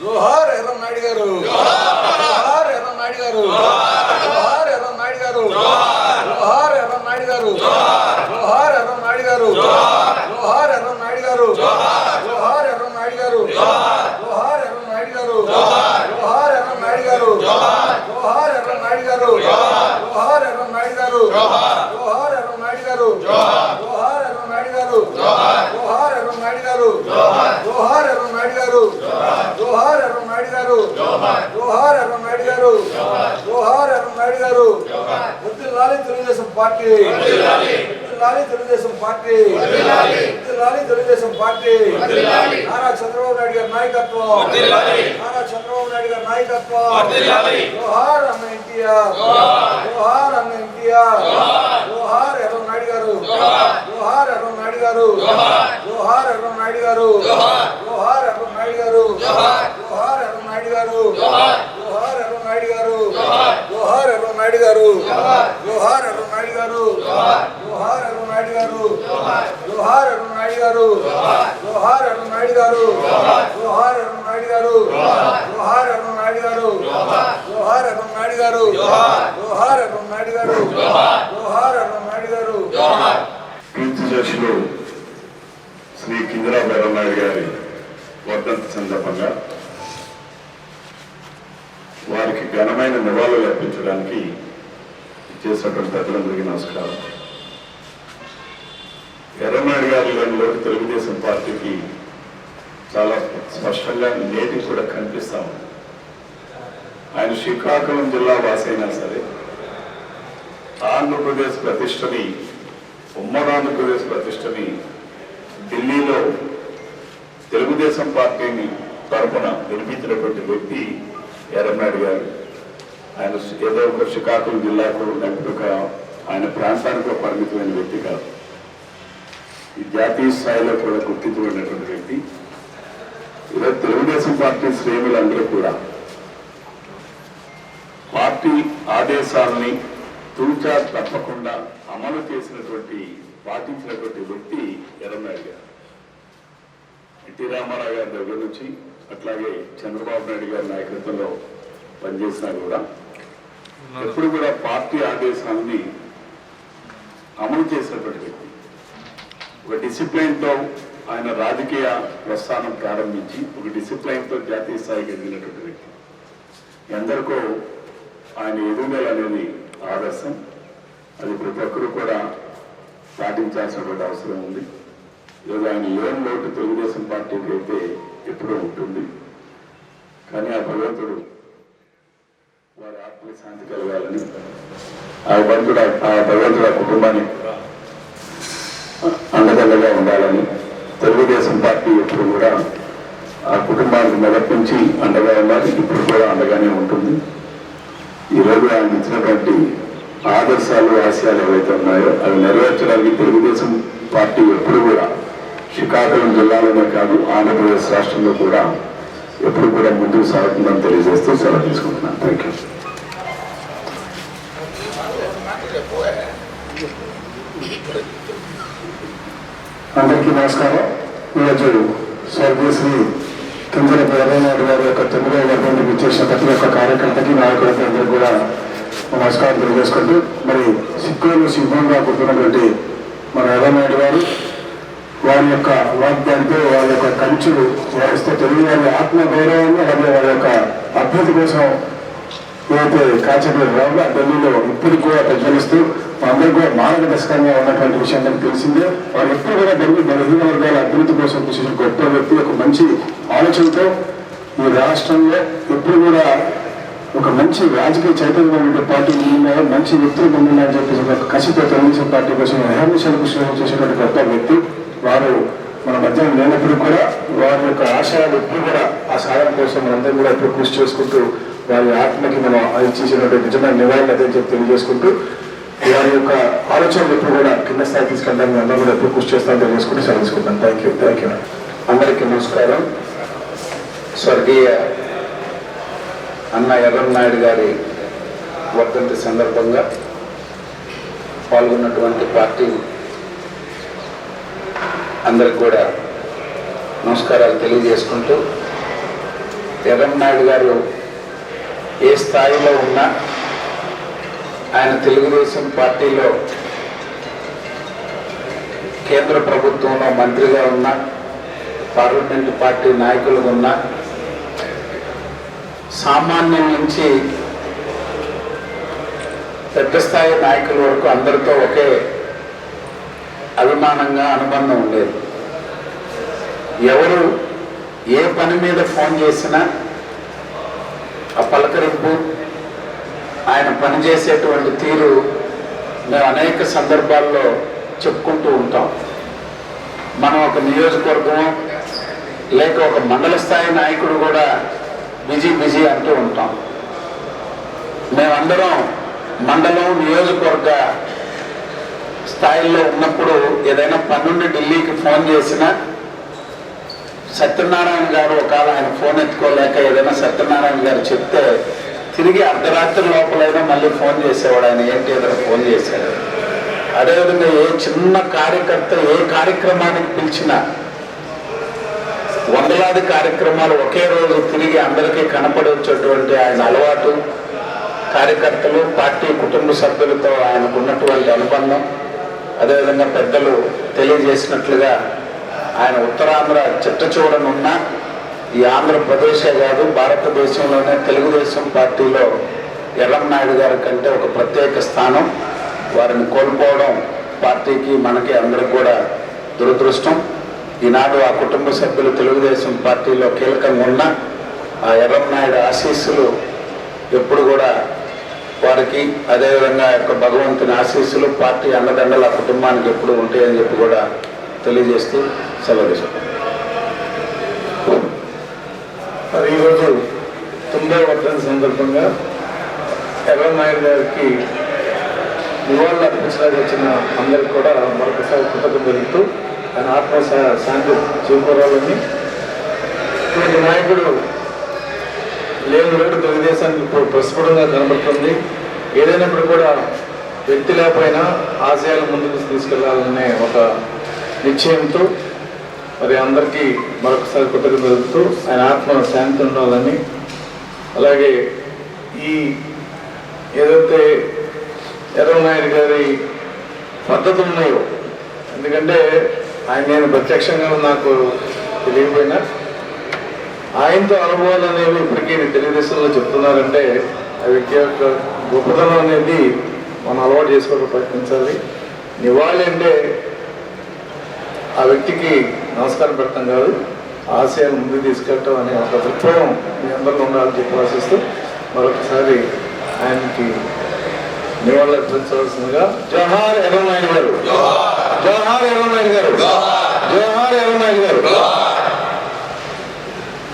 జోహార్ ఎర్రం నాయుడు గారు జోహార్ ఎర్రం నాయుడు గారు జోహార్ ఎర్రం నాయుడు గారు జోహార్ ఎర్రం నాయుడు గారు జోహార్ ఎర్రం నాయుడు గారు జోహార్ ఎర్రం నాయుడు గారు జోహార్ ఎర్రం నాయుడు గారు జోహార్ ఎర్రం నాయుడు గారు జోహార్ ఎర్రం నాయుడు గారు జోహార్ ఎర్రం నాయుడు గారు జోహార్ ఎర్రం నాయుడు గారు జోహార్ ఎర్రం నాయుడు గారు జోహార్ ఎర్రం నాయుడు గారు జోహార్ ఎర్రం నాయుడు గారు జోహార్ ఎర్రం నాయుడు గారు జోహార్ ఎర్రం నాయుడు గారు జోహార్. ఎర్రం నాయుడు గారు. జోహార్. ఎర్రం నాయుడు గారు. వద్దులాలి తెలుగుదేశం పార్టీ. వద్దులాలి తెలుగుదేశం పార్టీ. వద్దులాలి తెలుగుదేశం పార్టీ. నారా చంద్రబాబు నాయుడు గారి నాయకత్వం. నారా చంద్రబాబు నాయుడు గారి నాయకత్వం. జోహార్ అన్న ఎన్టీఆర్. జోహార్. అన్న ఎన్టీఆర్. జోహార్. ఎర్రం నాయుడు గారు. జోహార్. ఎర్రం నాయుడు గారు. జోహార్. ఎర్రం నాయుడు గారు. జోహార్. ఎర్రం నాయుడు గారు జోహార్ ఎర్రం నాయుడు గారు జోహార్ ఎర్రం నాయుడు గారు జోహార్ ఎర్రం నాయుడు గారు జోహార్ ఎర్రం నాయుడు గారు జోహార్ ఎర్రం నాయుడు గారు జోహార్ ఎర్రం నాయుడు గారు జోహార్ ఎర్రం నాయుడు గారు జోహార్ ఎర్రం నాయుడు గారు జోహార్ ఎర్రం నాయుడు గారు జోహార్ ఎర్రం నాయుడు గారు జోహార్ ఎర్రం నాయుడు గారు జోహార్ ఎర్రం నాయుడు గారు కీర్తి శ్రీ కింజరావు నాయుడు గారి వర్ధంతి సందర్భంగా వారికి ఘనమైన నివాళులు అర్పించడానికి చేసినటువంటి పెద్దలందరికీ నమస్కారం. ఎర్రనాయుడు గారిలో తెలుగుదేశం పార్టీకి చాలా స్పష్టంగా నేటి కూడా కనిపిస్తా ఉంది. ఆయన శ్రీకాకుళం జిల్లా వాసైనా సరే ఆంధ్రప్రదేశ్ ప్రతిష్టని ఉమ్మడి ఆంధ్రప్రదేశ్ ప్రతిష్టని ఢిల్లీలో తెలుగుదేశం పార్టీని తరపున నిర్మించినటువంటి వ్యక్తి ఎర్రనాయుడు గారు. ఆయన ఏదో ఒక శ్రీకాకుళం జిల్లాకు ఒక ఆయన ప్రాంతానికి పరిమితమైన వ్యక్తి కాదు. ఈ జాతీయ స్థాయిలో కూడా గుర్తించబడినటువంటి వ్యక్తి. ఈరోజు తెలుగుదేశం పార్టీ శ్రేణులందరూ కూడా పార్టీ ఆదేశాలని తూచా తప్పకుండా అమలు చేసినటువంటి పాటించినటువంటి వ్యక్తి ఎర్రనాయుడు గారు. ఎన్టీ రామారావు గారి దగ్గర నుంచి అట్లాగే చంద్రబాబు నాయుడు గారి నాయకత్వంలో పనిచేసినా కూడా ఎప్పుడు కూడా పార్టీ ఆదేశాలని అమలు చేసినటువంటి వ్యక్తి. ఒక డిసిప్లైన్తో ఆయన రాజకీయ ప్రస్థానం ప్రారంభించి ఒక డిసిప్లైన్తో జాతీయ స్థాయికి ఎదిగినటువంటి వ్యక్తి. ఎందరికో ఆయన ఎదుగుదల అనేది ఆదర్శం. అది ప్రతి ఒక్కరూ కూడా పాటించాల్సినటువంటి అవసరం ఉంది. ఈరోజు ఆయన ఏం లోటు తెలుగుదేశం పార్టీకి అయితే ఎప్పుడూ ఉంటుంది. కానీ ఆ భగవంతుడు వారి ఆత్మ శాంతి కలగాలని ఆ భగవంతుడు ఆ భగవంతుడు ఆ కుటుంబాన్ని అండదండగా ఉండాలని తెలుగుదేశం పార్టీ ఎప్పుడు కూడా ఆ కుటుంబానికి మొదటి నుంచి అండగా ఉండాలి ఇప్పుడు కూడా అండగానే ఉంటుంది. ఈరోజు ఆయన ఇచ్చినటువంటి ఆదర్శాలు ఆశయాలు ఏవైతే ఉన్నాయో అవి నెరవేర్చడానికి తెలుగుదేశం పార్టీ ఎప్పుడు కూడా శ్రీకాకుళం జిల్లాలోనే కాదు ఆంధ్రప్రదేశ్ రాష్ట్రంలో కూడా ఎప్పుడు కూడా ముందుకు సాగుతుందని తెలియజేస్తూ సెలవు తీసుకుంటున్నాను. థ్యాంక్ యూ అందరికీ నమస్కారం. ఈరోజు స్వర్గీయ శ్రీ కింజల నాయుడు గారి యొక్క తొమ్మిదవ వర్గానికి ఇచ్చేసిన ప్రతి ఒక్క కార్యకర్తకి నాయకులకి అందరికీ కూడా నమస్కారం తెలియజేసుకుంటూ మరి సిక్కులు సింహంగా పుట్టినటువంటి మన ఎర్రనాయుడు గారు వారి యొక్క వాగ్దాంతో వారి యొక్క కంచులు వారిస్తే తెలుగు వారి ఆత్మగౌరవాన్ని అలాగే వారి యొక్క అభ్యర్థి కోసం ఏదైతే కాచేపల్లి రావు ఢిల్లీలో ఇప్పటికి కూడా ప్రజ్వలిస్తూ అందరూ అందరికీ కూడా మార్గదర్శకంగా ఉన్నటువంటి విషయం నాకు తెలిసిందే. వారు ఎప్పుడు కూడా ఢిల్లీ బలహీన వర్గాల అభివృద్ధి కోసం కృషి గొప్ప వ్యక్తి ఒక మంచి ఆలోచనతో ఈ రాష్ట్రంలో ఎప్పుడు కూడా ఒక మంచి రాజకీయ చైతన్యం ఉండే పార్టీ ఉన్నారు మంచి వ్యక్తులు పొందినారని చెప్పేసి ఒక కసితో తెలుగుదేశం పార్టీ కోసం అహర్నిశలు కృషి చేసేటువంటి గొప్ప వ్యక్తి. వారు మన మధ్య లేనప్పుడు కూడా వారి యొక్క ఆశయాలు ఎప్పుడు కూడా ఆ సాయం కోసం మనందరం కూడా ఎప్పుడు కృషి చేసుకుంటూ వారి ఆత్మకి మనం ఇచ్చేసినటువంటి నిజమైన నివారణ అదే చెప్పి తెలియజేసుకుంటూ వారి యొక్క ఆలోచనలు ఎప్పుడు కూడా కింద స్థాయి తీసుకెళ్ళడానికి అందరం కూడా ఎప్పుడు కృషి చేస్తామని తెలియజేసుకుంటూ సెలవు థ్యాంక్ యూ థ్యాంక్ యూ అందరికీ నమస్కారం. స్వర్గీయ అన్న ఎర్రన్నాయుడు గారి వర్ధంతి సందర్భంగా పాల్గొన్నటువంటి పార్టీ అందరికి కూడా నమస్కారాలు తెలియజేసుకుంటూ నాయుడు గారు ఏ స్థాయిలో ఉన్నా ఆయన తెలుగుదేశం పార్టీలో కేంద్ర ప్రభుత్వంలో మంత్రిగా ఉన్న పార్లమెంటు పార్టీ నాయకులుగా ఉన్నా సామాన్యం నుంచి పెద్ద స్థాయి నాయకుల వరకు అందరితో ఒకే అభిమానంగా అనుబంధం ఉండేది. ఎవరు ఏ పని మీద ఫోన్ చేసినా ఆ పలకరింపు ఆయన పనిచేసేటువంటి తీరు మేము అనేక సందర్భాల్లో చెప్పుకుంటూ ఉంటాం. మనం ఒక నియోజకవర్గం లేక ఒక మండల స్థాయి నాయకుడు కూడా బిజీ బిజీ అంటూ ఉంటాం. మేమందరం మండలం నియోజకవర్గ స్థాయిలో ఉన్నప్పుడు ఏదైనా పన్నుండి ఢిల్లీకి ఫోన్ చేసినా సత్యనారాయణ గారు ఒకవేళ ఆయన ఫోన్ ఎత్తుకోలేక ఏదైనా సత్యనారాయణ గారు చెప్తే తిరిగి అర్ధరాత్రి లోపలైనా మళ్ళీ ఫోన్ చేసేవాడు ఆయన. ఏంటి ఏదైనా ఫోన్ చేశాడు? అదేవిధంగా ఏ చిన్న కార్యకర్త ఏ కార్యక్రమానికి పిలిచినా వందలాది కార్యక్రమాలు ఒకే రోజు తిరిగి అందరికీ కనపడొచ్చేటువంటి ఆయన అలవాటు. కార్యకర్తలు పార్టీ కుటుంబ సభ్యులతో ఆయనకు ఉన్నటువంటి అనుబంధం. అదేవిధంగా పెద్దలు తెలియజేసినట్లుగా ఆయన ఉత్తరాంధ్ర చిట్ట చూడనున్న ఈ ఆంధ్రప్రదేశే కాదు భారతదేశంలోనే తెలుగుదేశం పార్టీలో నాయుడు గారి కంటే ఒక ప్రత్యేక స్థానం. వారిని కోల్పోవడం పార్టీకి మనకి అందరికి కూడా దురదృష్టం. ఈనాడు ఆ కుటుంబ సభ్యులు తెలుగుదేశం పార్టీలో కీలకంగా ఉన్న ఆ నాయుడు ఆశీస్సులు ఎప్పుడు కూడా వారికి అదేవిధంగా యొక్క భగవంతుని ఆశీస్సులు పార్టీ అండదండలు ఆ కుటుంబానికి ఎప్పుడు ఉంటాయని చెప్పి కూడా తెలియజేస్తూ సెలవు తీసుకుంటాం. మరి ఈరోజు తొమ్మిదవ వర్ధన సందర్భంగా ఎర్రనాయుడు గారికి నివాళులు అర్పించడానికి వచ్చిన అందరికి కూడా మరొకసారి కృతజ్ఞత తెలుపుతూ ఆయన ఆత్మ శాంతి చేకూరాలని నాయకుడు లేని రోజు తెలుగుదేశానికి ఇప్పుడు ప్రస్ఫుటంగా కనబడుతుంది. ఏదైనప్పుడు కూడా వ్యక్తి లేకపోయినా ఆశయాలు ముందుకు తీసుకెళ్ళాలనే ఒక నిశ్చయంతో మరి అందరికీ మరొకసారి కృతజ్ఞత తెలుపుతూ ఆయన ఆత్మ శాంతి ఉండాలని. అలాగే ఈ ఏదైతే ఎర్రనాయుడు గారి పద్ధతులు ఉన్నాయో ఎందుకంటే ఆయన నేను ప్రత్యక్షంగా నాకు తెలియకపోయినా ఆయనతో అనుభవాలు అనేవి ఇప్పటికీ తెలుగుదేశంలో చెప్తున్నారంటే ఆ వ్యక్తి యొక్క గొప్పతనం అనేది మనం అలవాటు చేసుకోవడం ప్రయత్నించాలి. నివాళి అంటే ఆ వ్యక్తికి నమస్కారం పెట్టడం కాదు ఆశయాలు ముందుకు తీసుకెళ్ళటం అనే ఒక దృక్పథం మీ అందరిలో ఉండాలని చెప్పి ఆశిస్తూ మరొకసారి ఆయనకి నివాళులు అర్పించవలసిందిగా జవహర్ ఎర్రనాయుడు గారు. జవహర్ ఎర్రనాయుడు గారు.